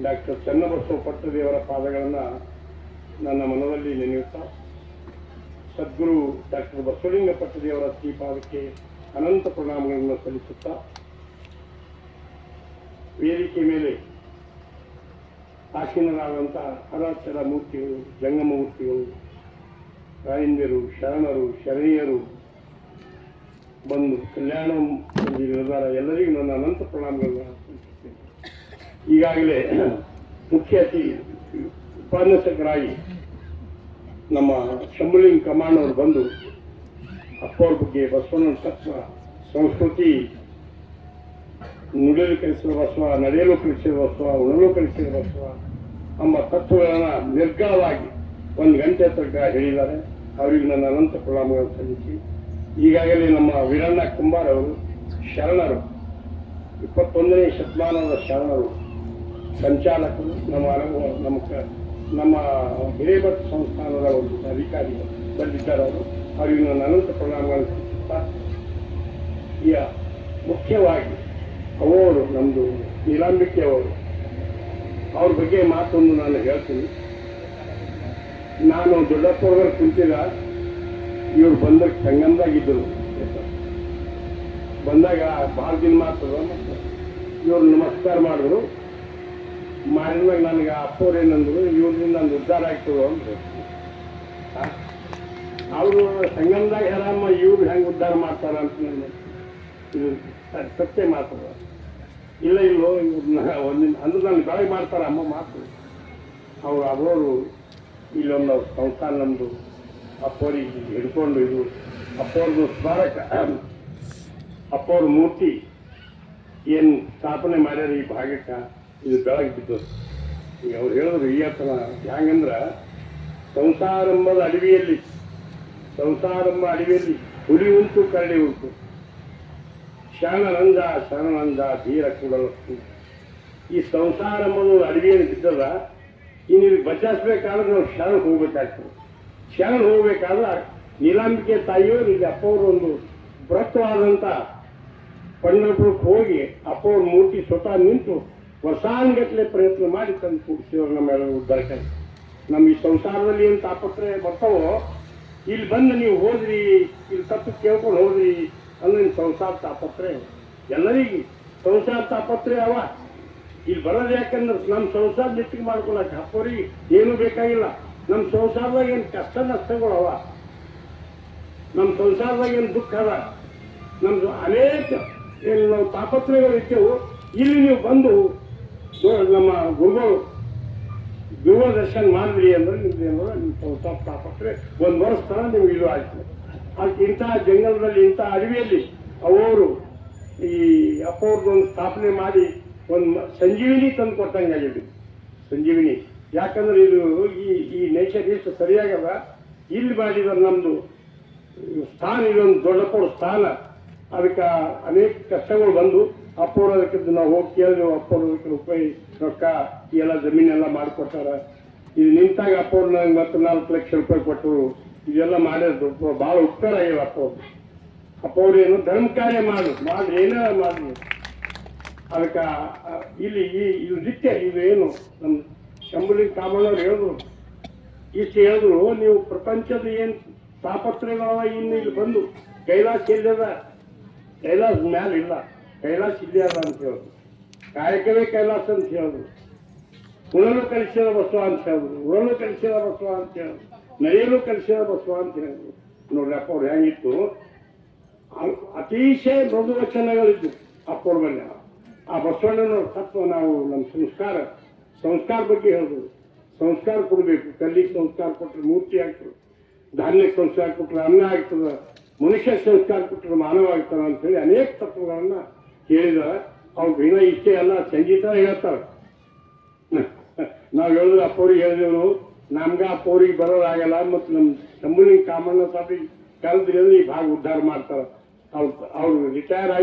Doctor Channabasava ಪಟ್ಟದೇವರ ಪಾದಗಳನ್ನು ನನ್ನ ಮನದಲ್ಲಿ ನೆನೆಯುತ್ತಾ, ಸದ್ಗುರು ಡಾಕ್ಟರ್ ಬಸವಲಿಂಗ ಪಟ್ಟದೇವರ ಶ್ರೀಪಾದಕ್ಕೆ ಅನಂತ ಪ್ರಣಾಮಗಳನ್ನು ಸಲ್ಲಿಸುತ್ತಾ, ವೇದಿಕೆ ಮೇಲೆ ಆಸೀನರಾದಂಥ ಹರಾಚರ ಮೂರ್ತಿಗಳು ಜಂಗಮ ಮೂರ್ತಿಗಳು ರಾಯಂದ್ಯರು ಶರಣರು, ಶರಣೀಯರು ಬಂದು ಕಲ್ಯಾಣ ನಿರ್ಧಾರ ಎಲ್ಲರಿಗೂ ನನ್ನ ಅನಂತ ಪ್ರಣಾಮಗಳನ್ನು ಈಗಾಗಲೇ ಮುಖ್ಯ ಅತಿ ಉಪನ್ಯಾಸಕರಾಗಿ ನಮ್ಮ ಶಂಬುಲಿಂಗ್ ಕಮಾಂಡ್ ಅವರು ಬಂದು ಅಪ್ಪವ್ರ ಬಗ್ಗೆ ಬಸವನ ತತ್ವ, ಸಂಸ್ಕೃತಿ ನುಡಿಯಲು ಕಲಿಸಿದ ಬಸವ, ನಡೆಯಲು ಕಲಿಸಿದ ಬಸವ, ಉಣಲು ಕಲಿಸಿದ ಬಸವ, ನಮ್ಮ ತತ್ವಗಳನ್ನು ನಿರ್ಗಾವಾಗಿ ಒಂದು ಗಂಟೆ ತನಕ ಹೇಳಿದ್ದಾರೆ. ಅವರಿಗೆ ನನ್ನ ಅನಂತ ಪ್ರಣಾಮಗಳನ್ನು ಸಲ್ಲಿಸಿ. ಈಗಾಗಲೇ ನಮ್ಮ ವೀರಣ್ಣ ಕುಂಬಾರ್ ಅವರು ಶರಣರು. ಇಪ್ಪತ್ತೊಂದನೇ ಶತಮಾನದ ಶರಣರು. ಸಂಚಾಲಕರು, ನಮ್ಮ ನಮ್ಮ ನಮ್ಮ ಹಿರೇಭಟ್ ಸಂಸ್ಥಾನದ ಒಂದು ಅಧಿಕಾರಿ ಬಂದಿದ್ದಾರೆ ಅವರು. ಅವರಿಗೆ ನನ್ನ ಅನಂತ ಪ್ರಣಾಮಗಳನ್ನು ಸೂಚಿಸುತ್ತಾ ಈಗ ಮುಖ್ಯವಾಗಿ ಅವರು ನಮ್ಮದು ನೀಲಾಂಬಿಕೆ ಅವರು, ಅವ್ರ ಬಗ್ಗೆ ಮಾತೊಂದು ನಾನು ಹೇಳ್ತೀನಿ. ನಾನು ದೊಡ್ಡಪ್ಪವ್ರ ಕುಂತಿದ ಇವ್ರು ಬಂದಾಗ ಸಂಗಮದಾಗಿದ್ದರು ಬಂದಾಗ ಭಾಳ ದಿನ ಮಾತದ ಇವ್ರು ನಮಸ್ಕಾರ ಮಾಡಿದ್ರು. ಮಾಡಿದ್ಮೇಲೆ ನನಗೆ ಅಪ್ಪವ್ರು ಏನಂದ್ರು, ಇವ್ರಿಂದ ನಂದು ಉದ್ಧಾರ ಆಗ್ತದೆ ಅಂತ ಅವರು ಸಂಗಮದಾಗ ಹೇಳಮ್ಮ ಇವ್ರು ಹೆಂಗೆ ಉದ್ಧಾರ ಮಾಡ್ತಾರ ಅಂತ ಇದು ಸತ್ಯ ಮಾತದ ಇಲ್ಲ, ಇಲ್ಲೋ ಇವ್ರನ್ನ ಒಂದಿನ, ಅಂದ್ರೆ ನನ್ನ ಬೆಳಗ್ಗೆ ಮಾಡ್ತಾರೆ ಅಮ್ಮ ಮಾತು. ಅವ್ರು ಅವರು ಇಲ್ಲೊಂದು ಸಂಸ್ಥಾನ ನಮ್ಮದು ಅಪ್ಪವ್ರಿಗೆ ಹಿಡ್ಕೊಂಡು ಇದು ಅಪ್ಪವ್ರದ್ದು ಸ್ಮಾರಕ. ಅಪ್ಪವ್ರ ಮೂರ್ತಿ ಏನು ಸ್ಥಾಪನೆ ಮಾಡ್ಯಾರ ಈ ಭಾಗಕ್ಕೆ ಇದು ಬೆಳಗ್ಗೆ ಬಿದ್ದದ್ದು ಈಗ ಅವ್ರು ಹೇಳಿದ್ರು ಈ ಹತ್ರ ಹೆಂಗಂದ್ರೆ, ಸಂಸಾರಂಭದ ಅಡವಿಯಲ್ಲಿ ಸಂಸಾರಂಭ ಅಡವಿಯಲ್ಲಿ ಹುಲಿ ಉಂಟು, ಕರಡಿ ಉಂಟು. ಶರಣನಂದ ಶರಣನಂದ ಧೀರ ಕೂಡಲು ಈ ಸಂಸಾರಂಭದ ಅಡವಿಯಲ್ಲಿ ಬಿದ್ದದ ಇನ್ನು ಇದು ಬಚಾಯಿಸ್ಬೇಕಾದ್ರೆ ನಾವು ಶರಣ ಹೋಗ್ಬೇಕಾಗ್ತದೆ. ಶರಣ ಹೋಗ್ಬೇಕಾದ್ರೆ ನೀಲಾಂಬಿಕೆ ತಾಯಿಯವರು ಇಲ್ಲಿ ಅಪ್ಪವರು ಒಂದು ಬೃಹತ್ವಾದಂಥ ಪಂಡರಪುರಕ್ಕೆ ಹೋಗಿ ಅಪ್ಪವ್ರ ಮೂರ್ತಿ ಸ್ವತಃ ನಿಂತು ವರ್ಷಾನ್ಗಟ್ಲೆ ಪ್ರಯತ್ನ ಮಾಡಿ ತಂದು ಕೂಡಿಸಿದ್ರು ನಮ್ಮೆಲ್ಲರೂ ದರ್ಶನ. ನಮ್ಮ ಈ ಸಂಸಾರದಲ್ಲಿ ಏನು ತಾಪತ್ರೆ ಬರ್ತಾವೋ, ಇಲ್ಲಿ ಬಂದು ನೀವು ಹೋದ್ರಿ, ಇಲ್ಲಿ ತಪ್ಪು ಕೇಳ್ಕೊಂಡು ಹೋದ್ರಿ ಅಂದ್ರೆ ನಿಮ್ಮ ಸಂಸಾರ ತಾಪತ್ರೆ ಎಲ್ಲರಿಗೂ ಸಂಸಾರ ತಾಪತ್ರೆ ಅವ. ಇಲ್ಲಿ ಬರೋದು ಯಾಕಂದ್ರೆ ನಮ್ಮ ಸಂಸಾರ ನೆಟ್ಟಿಗೆ ಮಾಡ್ಕೊಳಕ್ಕೆ ಅಪ್ಪವ್ರಿಗೆ ಏನೂ ಬೇಕಾಗಿಲ್ಲ. ನಮ್ಮ ಸಂಸಾರದಾಗ ಏನು ಕಷ್ಟ ನಷ್ಟಗಳು ಅವ. ನಮ್ಮ ಸಂಸಾರದಾಗ ಏನು ದುಃಖ ಅದ. ನಮ್ಮದು ಅನೇಕ ಏನು ನಾವು ತಾಪತ್ರೆಗಳು ಇದ್ದೆವು. ಇಲ್ಲಿ ನೀವು ಬಂದು ನಮ್ಮ ಗುರುಗಳು ಗುರುವ ದರ್ಶನ ಮಾಡಿದ್ರಿ ಅಂದ್ರೆ ನಿಮ್ದು ಏನೋ ನಿಮ್ಮ ಒಂದು ವರ್ಷ ತನ ನಿಮ್ಗೆ ಇದು ಆಯ್ತು. ಅದಕ್ಕೆ ಇಂತಹ ಜಂಗಲದಲ್ಲಿ ಇಂತಹ ಅಡವಿಯಲ್ಲಿ ಅವರು ಈ ಅಪ್ಪವ್ರದ್ದೊಂದು ಸ್ಥಾಪನೆ ಮಾಡಿ ಒಂದು ಸಂಜೀವಿನಿ ತಂದು ಕೊಟ್ಟಂಗೆ ಆಗಿದೆ ಸಂಜೀವಿನಿ, ಯಾಕಂದ್ರೆ ಇದು ಈ ಈ ನೇಚರ್ ಎಷ್ಟು ಸರಿಯಾಗದ ಇಲ್ಲಿ ಮಾಡಿದ ನಮ್ಮದು ಸ್ಥಾನ, ಇದೊಂದು ಕೊಡು ಸ್ಥಾನ. ಅದಕ್ಕೆ ಅನೇಕ ಕಷ್ಟಗಳು ಬಂದು ಅಪ್ಪವ್ರು ಅದಕ್ಕೆ ನಾವು ಹೋಗಿ ಕೇಳಿದೆವು ಅಪ್ಪವ್ರು ಅದಕ್ಕೆ ರೂಪಾಯಿ ರೊಕ್ಕ ಎಲ್ಲ ಜಮೀನೆಲ್ಲ ಮಾಡಿಕೊಟ್ಟಾರ ಇದು ನಿಂತಾಗ ಅಪ್ಪವ್ರು ನಂಗೆ ಮತ್ತೆ ನಾಲ್ಕು ಲಕ್ಷ ರೂಪಾಯಿ ಕೊಟ್ಟರು. ಇದೆಲ್ಲ ಮಾಡಿದ್ರು ಭಾಳ ಉಪಕಾರ ಆಗಿಲ್ಲ ಅಪ್ಪವ್ರು ಅಪ್ಪವ್ರು ಏನು ಧರ್ಮ ಕಾರ್ಯ ಮಾಡು, ಮಾಡಿ, ಏನೇ ಮಾಡಿ ಅದಕ್ಕೆ ಇಲ್ಲಿ ಈ, ಇದು ನಿತ್ಯ ಇದು ಏನು ನಮ್ಮ ಶಂಭುಲಿ ಕಾಮಣ್ಣವ್ರು ಹೇಳಿದ್ರು. ಇಷ್ಟು ಹೇಳಿದ್ರು, ನೀವು ಪ್ರಪಂಚದ ಏನು ತಾಪತ್ರಯಗಳವ ಇನ್ನು ಇಲ್ಲಿ ಬಂದು ಕೈಲಾಸ ಇಲ್ಲದ ಕೈಲಾಸ ಮ್ಯಾಲ ಇಲ್ಲ. ಕೈಲಾಸ ಇಲ್ಲಿ ಅದ ಅಂತ ಹೇಳಿದ್ರು ಕಾಯಕವೇ ಕೈಲಾಸ ಅಂತ ಹೇಳಿದ್ರು ಉಣಲು ಕಲಿಸಿದ ಬಸವ ಅಂತ ಹೇಳಿದ್ರು ಉಣಲು ಕಲಿಸಿದ ಬಸವ ಅಂತ ಹೇಳಿದ್ರು ನಡೆಯಲು ಕಲಿಸಿದ ಬಸವ ಅಂತ ಹೇಳಿದ್ರು ನೋಡ್ರಿ ಅಪ್ಪ ಅವ್ರು ಹೆಂಗಿತ್ತು ಅತಿಶಯ ಮೃದು ವಚನಗಳಿದ್ದು ಅಪ್ಪವ್ರ ಮೇಲೆ ಆ ಬಸವಣ್ಣನ ತತ್ವ ನಾವು ನಮ್ಮ ಸಂಸ್ಕಾರ ಸಂಸ್ಕಾರ ಬಗ್ಗೆ ಹೇಳಿದ್ರು ಸಂಸ್ಕಾರ ಕೊಡಬೇಕು. ಕಲ್ಲಿಗೆ ಸಂಸ್ಕಾರ ಕೊಟ್ಟರೆ ಮೂರ್ತಿ ಆಗ್ತದೆ. ಧಾನ್ಯಕ್ಕೆ ಸಂಸ್ಕಾರ ಕೊಟ್ಟರೆ ಅನ್ನ ಆಗ್ತದೆ. ಮನುಷ್ಯ ಸಂಸ್ಕಾರ ಕೊಟ್ಟರೆ ಮಾನವ ಅಂತ ಅಂತೇಳಿ ಅನೇಕ ತತ್ವಗಳನ್ನ ಹೇಳಿದ ಅವ್ರು ದಿನ ಇಷ್ಟೇ ಅಲ್ಲ, ಸಂಗೀತ ಹೇಳ್ತಾರೆ. ನಾವು ಹೇಳಿದ್ರೆ ಅಪ್ಪವ್ರಿಗೆ ಹೇಳಿದೆವು ನಮ್ಗೆ ಅಪ್ಪವ್ರಿಗೆ ಬರೋದಾಗಲ್ಲ ಮತ್ತು ನಮ್ಮ ತಮ್ಮನಿಗೆ ಕಾಮಣ್ಣ ಸಾಬಿ ಕರೆದ್ರಿ ಈ ಭಾಗ ಉದ್ಧಾರ ಮಾಡ್ತಾರೆ. ಅವ್ರು ಅವ್ರು ರಿಟೈರ್ ಆಗಿ